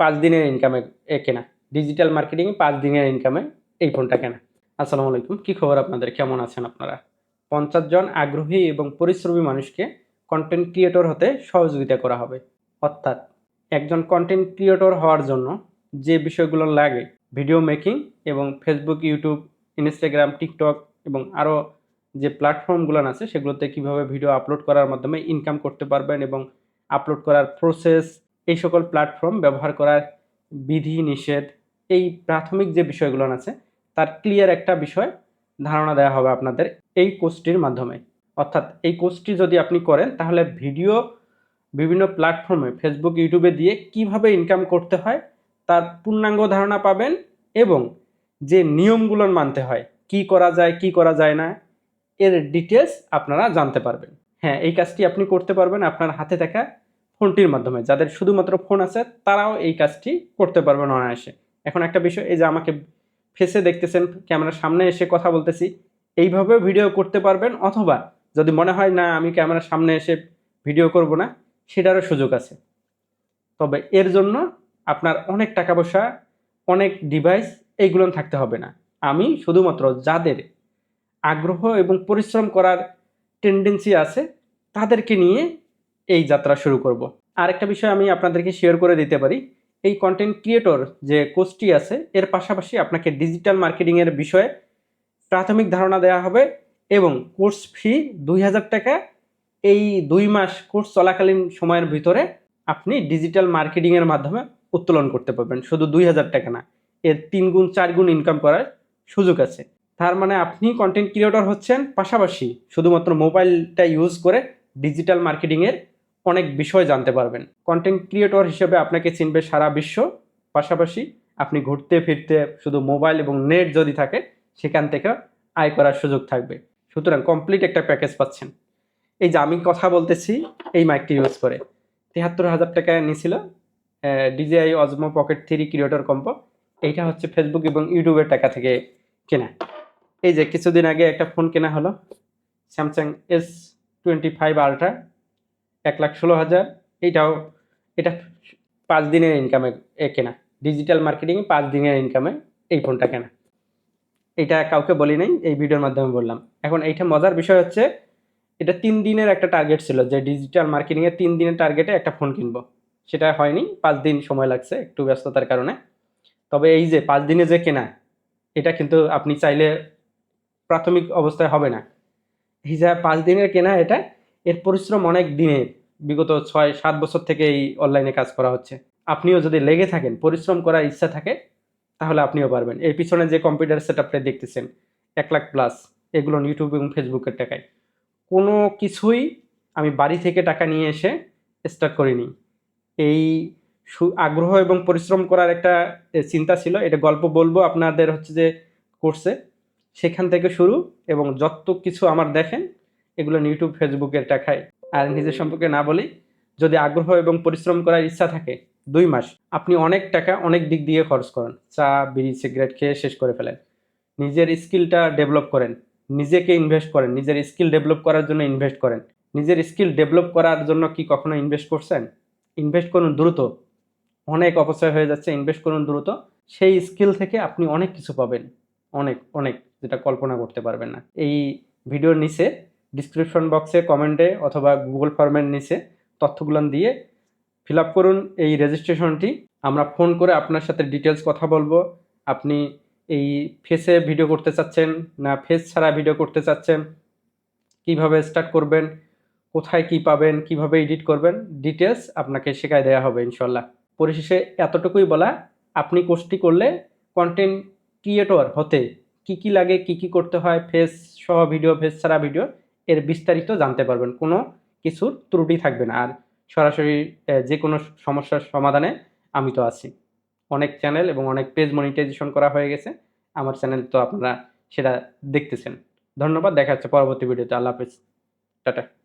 পাঁচ দিনের ইনকামে এ কেনা। ডিজিটাল মার্কেটিং পাঁচ দিনের ইনকামে এই ফোনটা কেনা। আসসালামু আলাইকুম, কী খবর আপনাদের? কেমন আছেন আপনারা? পঞ্চাশ জন আগ্রহী এবং পরিশ্রমী মানুষকে কন্টেন্ট ক্রিয়েটর হতে সহযোগিতা করা হবে। অর্থাৎ একজন কন্টেন্ট ক্রিয়েটর হওয়ার জন্য যে বিষয়গুলো লাগে ভিডিও মেকিং এবং ফেসবুক ইউটিউব ইনস্টাগ্রাম টিকটক এবং আরও যে প্ল্যাটফর্মগুলো আছে, সেগুলোতে কীভাবে ভিডিও আপলোড করার মাধ্যমে ইনকাম করতে পারবেন এবং আপলোড করার প্রসেস এই সকল প্ল্যাটফর্ম ব্যবহার করার বিধি, নিষেধ, এই প্রাথমিক যে বিষয়গুলো আছে, তার ক্লিয়ার একটা বিষয় ধারণা দেওয়া হবে আপনাদের এই কোর্সটির মাধ্যমে। অর্থাৎ এই কোর্সটি যদি আপনি করেন, তাহলে ভিডিও বিভিন্ন প্ল্যাটফর্মে ফেসবুক ইউটিউবে দিয়ে কীভাবে ইনকাম করতে হয়, তার পূর্ণাঙ্গ ধারণা পাবেন এবং যে নিয়মগুলো মানতে হয়, কি করা যায়, কি করা যায় না, এর ডিটেলস আপনারা জানতে পারবেন। হ্যাঁ এই কাজটি আপনি করতে পারবেন আপনার হাতে থাকা ফোনটির মাধ্যমে, যাদের শুধুমাত্র ফোন আছে তারাও এই কাজটি করতে পারবেন অনায়াসে। এখন একটা বিষয়, এই যে আমাকে ফেসে দেখতেছেন, ক্যামেরার সামনে এসে কথা বলতেছি এইভাবে ভিডিও করতে পারবেন অথবা যদি মনে হয় না, আমি ক্যামেরার সামনে এসে ভিডিও করব না, সেটারও সুযোগ আছে। তবে এর জন্য আপনার অনেক টাকা পয়সা অনেক ডিভাইস এইগুলো থাকতে হবে না। আমি শুধুমাত্র যাদের আগ্রহ এবং পরিশ্রম করার টেন্ডেন্সি আছে, তাদেরকে নিয়ে এই যাত্রা শুরু করব। আরেকটা বিষয় আমি আপনাদেরকে শেয়ার করে দিতে পারি। এই কন্টেন্ট ক্রিয়েটর যে কোর্সটি আছে, এর পাশাপাশি আপনাকে ডিজিটাল মার্কেটিংয়ের বিষয়ে প্রাথমিক ধারণা দেওয়া হবে এবং কোর্স ফি দুই হাজার টাকা এই দুই মাস কোর্স চলাকালীন সময়ের ভিতরে আপনি ডিজিটাল মার্কেটিংয়ের মাধ্যমে উত্তোলন করতে পারবেন। শুধু দুই হাজার টাকা না, এর তিন গুণ, চার গুণ ইনকাম করার সুযোগ আছে। তার মানে আপনি কন্টেন্ট ক্রিয়েটর হচ্ছেন, পাশাপাশি শুধুমাত্র মোবাইলটা ইউজ করে ডিজিটাল মার্কেটিংয়ের অনেক বিষয় জানতে পারবেন। কন্টেন্ট ক্রিয়েটর হিসেবে আপনাকে চিনবে সারা বিশ্ব। পাশাপাশি আপনি ঘুরতে ফিরতে শুধু মোবাইল এবং নেট যদি থাকে, সেখান থেকে আয় করার সুযোগ থাকবে। সুতরাং কমপ্লিট একটা প্যাকেজ পাচ্ছেন। এই যে আমি কথা বলতেছি, এই মাইকটি ইউজ করে। তিয়াত্তর হাজার টাকা নিয়েছিল DJI Osmo pocket three creator combo এইটা হচ্ছে ফেসবুক এবং ইউটিউবের টাকা থেকে কেনা। এই যে কিছুদিন আগে একটা ফোন কেনা হলো Samsung S twenty five ultra এক লাখ ষোলো হাজার এইটাও এটা পাঁচ দিনের ইনকামে এ কেনা। ডিজিটাল মার্কেটিংয়ে পাঁচ দিনের ইনকামে এই ফোনটা কেনা। এটা কাউকে বলি নাই, এই ভিডিওর মাধ্যমে বললাম। এখন এইটা মজার বিষয় হচ্ছে, এটা তিন দিনের একটা টার্গেট ছিল যে ডিজিটাল মার্কেটিংয়ে তিন দিনের টার্গেটে একটা ফোন কিনবো। সেটা হয়নি, পাঁচ দিন সময় লাগছে একটু ব্যস্ততার কারণে। তবে এই যে পাঁচ দিনে যে কেনা, এটা কিন্তু আপনি চাইলে প্রাথমিক অবস্থায় হবে না। এই পাঁচ দিনের কেনা এটা, এর পরিশ্রম অনেক দিনের। বিগত ছয়, সাত বছর থেকে এই অনলাইনে কাজ করা হচ্ছে। আপনিও যদি লেগে থাকেন, পরিশ্রম করার ইচ্ছা থাকে, তাহলে আপনিও পারবেন। এর পিছনে যে কম্পিউটার সেট আপটা দেখতেছেন, এক লাখ প্লাস এগুলো ইউটিউব এবং ফেসবুকের টাকায়। কোনো কিছুই আমি বাড়ি থেকে টাকা নিয়ে এসে স্টার্ট করিনি। এই সু- আগ্রহ এবং পরিশ্রম করার একটা চিন্তা ছিল। এটা গল্প বলব আপনাদের হচ্ছে যে কোর্সে সেখান থেকে শুরু এবং যত কিছু আমার দেখেন, এগুলো ইউটিউব ফেসবুকের টাকায়। আর নিজের সম্পর্কে না বলি, যদি আগ্রহ এবং পরিশ্রম করার ইচ্ছা থাকে, দুই মাস আপনি অনেক টাকা অনেক দিক দিয়ে খরচ করেন। চা, বিড়ি, সিগারেট খেয়ে শেষ করে ফেলেন। নিজের স্কিলটা ডেভেলপ করেন। নিজেকে ইনভেস্ট করেন। নিজের স্কিল ডেভেলপ করার জন্য ইনভেস্ট করেন। নিজের স্কিল ডেভেলপ করার জন্য কি কখনো ইনভেস্ট করছেন? ইনভেস্ট করুন দ্রুত। অনেক অপচয় হয়ে যাচ্ছে, ইনভেস্ট করুন দ্রুত। সেই স্কিল থেকে আপনি অনেক কিছু পাবেন। অনেক অনেক, যেটা কল্পনা করতে পারবেন না। এই ভিডিওর নিচে ডিসক্রিপশন বক্সে কমেন্টে অথবা গুগল ফর্মের নিচে তথ্যগুলো দিয়ে ফিল আপ করুন। এই রেজিস্ট্রেশনটি আমরা ফোন করে আপনার সাথে ডিটেলস কথা বলব। আপনি এই ফেসে ভিডিও করতে চাচ্ছেন না ফেস ছাড়া ভিডিও করতে চাচ্ছেন, কীভাবে স্টার্ট করবেন, কোথায় কি পাবেন, কীভাবে এডিট করবেন ডিটেলস আপনাকে শেখায় দেওয়া হবে ইনশাল্লাহ পরিশেষে এতটুকুই বলা, আপনি কোর্সটি করলে কন্টেন্ট ক্রিয়েটর হতে কি কি লাগে, কি কি করতে হয় ফেস সহ ভিডিও ফেস ছাড়া ভিডিও এর বিস্তারিত জানতে পারবেন। কোনো কিছুর ত্রুটি থাকবে না। আর সরাসরি যে কোনো সমস্যার সমাধানে আমি তো আছি। অনেক চ্যানেল এবং অনেক পেজ মনিটাইজেশন করা হয়ে গেছে। আমার চ্যানেল তো আপনারা সেটা দেখতেছেন। ধন্যবাদ। দেখা হচ্ছে পরবর্তী ভিডিওতে। আল্লাহ হাফেজ। টাটা।